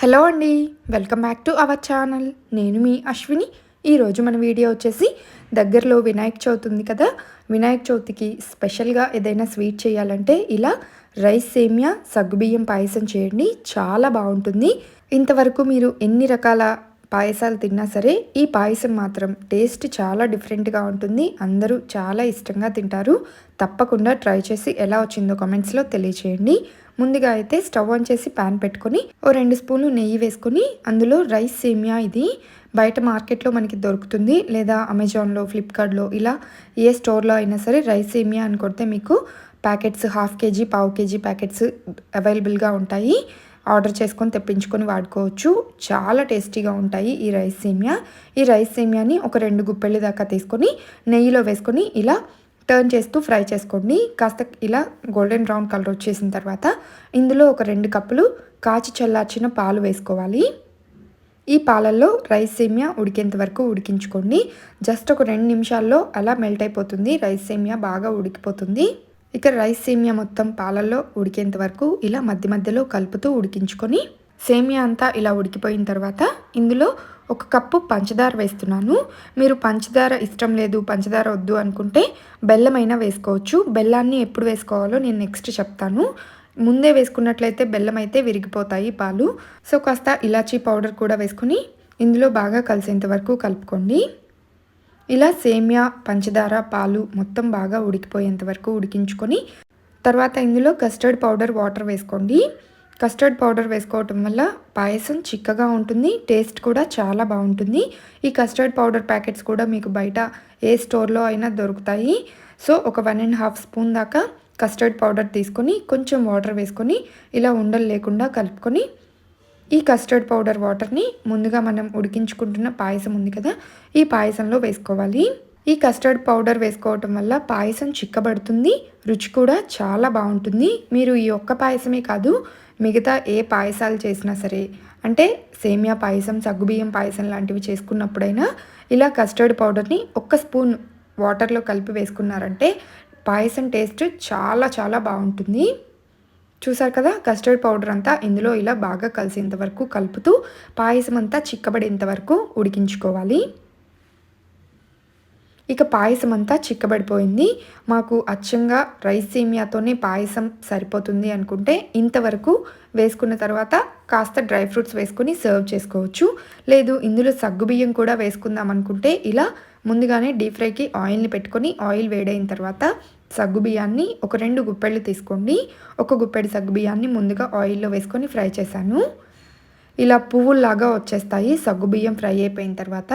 Hello అండి welcome back to our channel. నేను మీ అశ్విని. ఈరోజు మన వీడియో వచ్చేసి దగ్గరలో వినాయక చవితి ఉంది కదా. వినాయక చవితికి స్పెషల్గా ఏదైనా స్వీట్ చేయాలంటే ఇలా రైస్ సేమియా సగ్గుబియ్యం పాయసం చేయండి. చాలా బాగుంటుంది. ఇంతవరకు మీరు ఎన్ని రకాల పాయసాలు తిన్నా సరే ఈ పాయసం మాత్రం టేస్ట్ చాలా డిఫరెంట్గా ఉంటుంది. అందరూ చాలా ఇష్టంగా తింటారు. తప్పకుండా ట్రై చేసి ఎలా వచ్చిందో కామెంట్స్లో తెలియచేయండి. ముందుగా అయితే స్టవ్ ఆన్ చేసి ప్యాన్ పెట్టుకొని ఓ రెండు స్పూన్లు నెయ్యి వేసుకొని అందులో రైస్ సేమియా ఇది బయట మార్కెట్లో మనకి దొరుకుతుంది. లేదా అమెజాన్లో ఫ్లిప్కార్ట్లో ఇలా ఏ స్టోర్లో అయినా సరే రైస్ సేమియా అని కొడితే మీకు ప్యాకెట్స్ హాఫ్ కేజీ పావు కేజీ ప్యాకెట్స్ అవైలబుల్గా ఉంటాయి. ఆర్డర్ చేసుకొని తెప్పించుకొని వాడుకోవచ్చు. చాలా టేస్టీగా ఉంటాయి ఈ రైస్ సేమియా. ఈ రైస్ సేమియాని ఒక రెండు గుప్పెళ్ళు దాకా తీసుకొని నెయ్యిలో వేసుకొని ఇలా టర్న్ చేస్తూ ఫ్రై చేసుకోండి. కాస్త ఇలా గోల్డెన్ బ్రౌన్ కలర్ వచ్చేసిన తర్వాత ఇందులో ఒక రెండు కప్పులు కాచి చల్లార్చిన పాలు వేసుకోవాలి. ఈ పాలల్లో రైస్ సేమియా ఉడికేంత వరకు ఉడికించుకోండి. జస్ట్ ఒక రెండు నిమిషాల్లో అలా మెల్ట్ అయిపోతుంది. రైస్ సేమియా బాగా ఉడికిపోతుంది. ఇక రైస్ సేమియా మొత్తం పాలల్లో ఉడికేంత వరకు ఇలా మధ్య మధ్యలో కలుపుతూ ఉడికించుకొని సేమియా అంతా ఇలా ఉడికిపోయిన తర్వాత ఇందులో ఒక కప్పు పంచదార వేస్తున్నాను. మీరు పంచదార ఇష్టం లేదు పంచదార వద్దు అనుకుంటే బెల్లమైనా వేసుకోవచ్చు. బెల్లాన్ని ఎప్పుడు వేసుకోవాలో నేను నెక్స్ట్ చెప్తాను. ముందే వేసుకున్నట్లయితే బెల్లం అయితే విరిగిపోతాయి పాలు. సో కాస్త ఇలాచీ పౌడర్ కూడా వేసుకొని ఇందులో బాగా కలిసేంత వరకు కలుపుకోండి. ఇలా సేమియా పంచదార పాలు మొత్తం బాగా ఉడికిపోయేంత వరకు ఉడికించుకొని తర్వాత ఇందులో కస్టర్డ్ పౌడర్ వాటర్ వేసుకోండి. కస్టర్డ్ పౌడర్ వేసుకోవటం వల్ల పాయసం చిక్కగా ఉంటుంది టేస్ట్ కూడా చాలా బాగుంటుంది. ఈ కస్టర్డ్ పౌడర్ ప్యాకెట్స్ కూడా మీకు బయట ఏ స్టోర్లో అయినా దొరుకుతాయి. సో ఒక వన్ అండ్ హాఫ్ స్పూన్ దాకా కస్టర్డ్ పౌడర్ తీసుకొని కొంచెం వాటర్ వేసుకొని ఇలా ఉండలు లేకుండా కలుపుకొని ఈ కస్టర్డ్ పౌడర్ వాటర్ని ముందుగా మనం ఉడికించుకుంటున్న పాయసం ఉంది కదా ఈ పాయసంలో వేసుకోవాలి. ఈ కస్టర్డ్ పౌడర్ వేసుకోవటం వల్ల పాయసం చిక్కబడుతుంది రుచి కూడా చాలా బాగుంటుంది. మీరు ఈ ఒక్క పాయసమే కాదు మిగతా ఏ పాయసాలు చేసినా సరే అంటే సేమియా పాయసం సగ్గుబియ్యం పాయసం లాంటివి చేసుకున్నప్పుడైనా ఇలా కస్టర్డ్ పౌడర్ని ఒక్క స్పూన్ వాటర్లో కలిపి వేసుకున్నారంటే పాయసం టేస్ట్ చాలా చాలా బాగుంటుంది. చూసారు కదా కస్టర్డ్ పౌడర్ అంతా ఇందులో ఇలా బాగా కలిసేంత వరకు కలుపుతూ పాయసం అంతా చిక్కబడేంత వరకు ఉడికించుకోవాలి. ఇక పాయసం అంతా చిక్కబడిపోయింది. మాకు అచ్చంగా రైస్ సేమియాతోనే పాయసం సరిపోతుంది అనుకుంటే ఇంతవరకు వేసుకున్న తర్వాత కాస్త డ్రై ఫ్రూట్స్ వేసుకొని సర్వ్ చేసుకోవచ్చు. లేదు ఇందులో సగ్గుబియ్యం కూడా వేసుకుందాం అనుకుంటే ఇలా ముందుగానే డీప్ ఫ్రైకి ఆయిల్ని పెట్టుకొని ఆయిల్ వేడైన తర్వాత సగ్గుబియ్యాన్ని ఒక రెండు గుప్పెళ్ళు తీసుకోండి. ఒక గుప్పెడు సగ్గుబియ్యాన్ని ముందుగా ఆయిల్లో వేసుకొని ఫ్రై చేశాను. ఇలా పువ్వుల్లాగా వచ్చేస్తాయి సగ్గుబియ్యం ఫ్రై అయిపోయిన తర్వాత.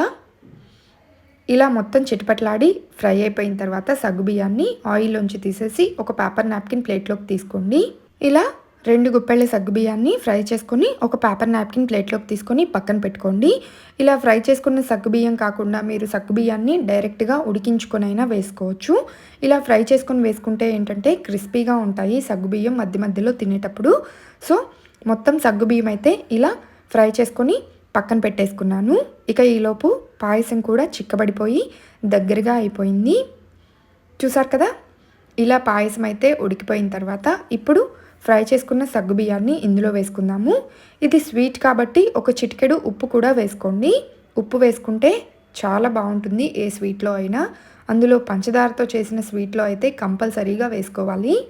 ఇలా మొత్తం చిటపట్లాడి ఫ్రై అయిపోయిన తర్వాత సగ్గుబియ్యాన్ని ఆయిల్లోంచి తీసేసి ఒక పేపర్ నాప్కిన్ ప్లేట్లోకి తీసుకోండి. ఇలా రెండు గుప్పెళ్ళ సగ్గుబియ్యాన్ని ఫ్రై చేసుకొని ఒక పేపర్ నాప్కిన్ ప్లేట్లోకి తీసుకొని పక్కన పెట్టుకోండి. ఇలా ఫ్రై చేసుకున్న సగ్గుబియ్యం కాకుండా మీరు సగ్గుబియ్యాన్ని డైరెక్ట్గా ఉడికించుకొనైనా వేసుకోవచ్చు. ఇలా ఫ్రై చేసుకొని వేసుకుంటే ఏంటంటే క్రిస్పీగా ఉంటాయి సగ్గుబియ్యం మధ్య మధ్యలో తినేటప్పుడు. సో మొత్తం సగ్గుబియ్యం అయితే ఇలా ఫ్రై చేసుకొని పక్కన పెట్టేసుకున్నాను. ఇక ఈలోపు పాయసం కూడా చిక్కబడిపోయి దగ్గరగా అయిపోయింది. చూసారు కదా? ఇలా పాయసం అయితే ఉడికిపోయిన తర్వాత ఇప్పుడు ఫ్రై చేసుకున్న సగ్గుబియ్యాన్ని ఇందులో వేసుకుందాము. ఇది స్వీట్ కాబట్టి ఒక చిటికెడు ఉప్పు కూడా వేసుకోండి. ఉప్పు వేసుకుంటే చాలా బాగుంటుంది ఏ స్వీట్లో అయినా. అందులో పంచదారతో చేసిన స్వీట్లో అయితే కంపల్సరీగా వేసుకోవాలి.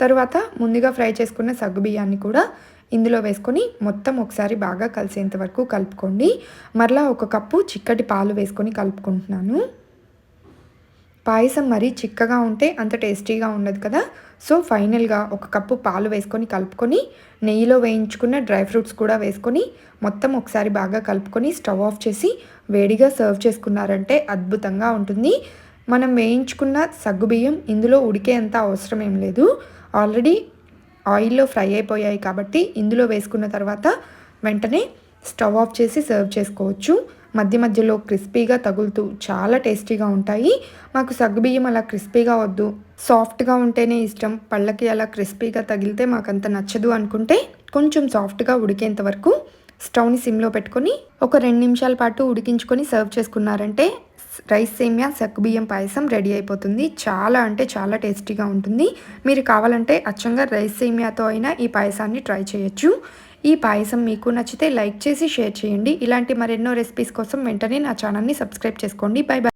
తర్వాత ముందుగా ఫ్రై చేసుకున్న సగ్గుబియ్యాన్ని కూడా ఇందులో వేసుకొని మొత్తం ఒకసారి బాగా కలిసేంత వరకు కలుపుకోండి. మరలా ఒక కప్పు చిక్కటి పాలు వేసుకొని కలుపుకుంటున్నాను. పాయసం మరీ చిక్కగా ఉంటే అంత టేస్టీగా ఉండదు కదా. సో ఫైనల్గా ఒక కప్పు పాలు వేసుకొని కలుపుకొని నెయ్యిలో వేయించుకున్న డ్రై ఫ్రూట్స్ కూడా వేసుకొని మొత్తం ఒకసారి బాగా కలుపుకొని స్టవ్ ఆఫ్ చేసి వేడిగా సర్వ్ చేసుకున్నారంటే అద్భుతంగా ఉంటుంది. మనం వేయించుకున్న సగ్గుబియ్యం ఇందులో ఉడికే అంత అవసరం ఏం లేదు. ఆల్రెడీ ఆయిల్లో ఫ్రై అయిపోయాయి కాబట్టి ఇందులో వేసుకున్న తర్వాత వెంటనే స్టవ్ ఆఫ్ చేసి సర్వ్ చేసుకోవచ్చు. మధ్య మధ్యలో క్రిస్పీగా తగులుతూ చాలా టేస్టీగా ఉంటాయి. మాకు సగ్గుబియ్యం అలా క్రిస్పీగా వద్దు. సాఫ్ట్గా ఉంటేనే ఇష్టం. పళ్ళకి అలా క్రిస్పీగా తగిలితే మాకు అంత నచ్చదు అనుకుంటే కొంచెం సాఫ్ట్గా ఉడికేంత వరకు స్టవ్ని సిమ్లో పెట్టుకొని ఒక రెండు నిమిషాల పాటు ఉడికించుకొని సర్వ్ చేసుకున్నారంటే రైస్ సేమియా సగ్గుబియ్యం పాయసం రెడీ అయిపోతుంది. చాలా అంటే చాలా టేస్టీగా ఉంటుంది. మీరు కావాలంటే అచ్చంగా రైస్ సేమియాతో అయినా ఈ పాయసాన్ని ట్రై చేయొచ్చు. ఈ పాయసం మీకు నచ్చితే లైక్ చేసి షేర్ చేయండి. ఇలాంటి మరెన్నో రెసిపీస్ కోసం వెంటనే నా ఛానల్ని సబ్స్క్రైబ్ చేసుకోండి. Bye bye.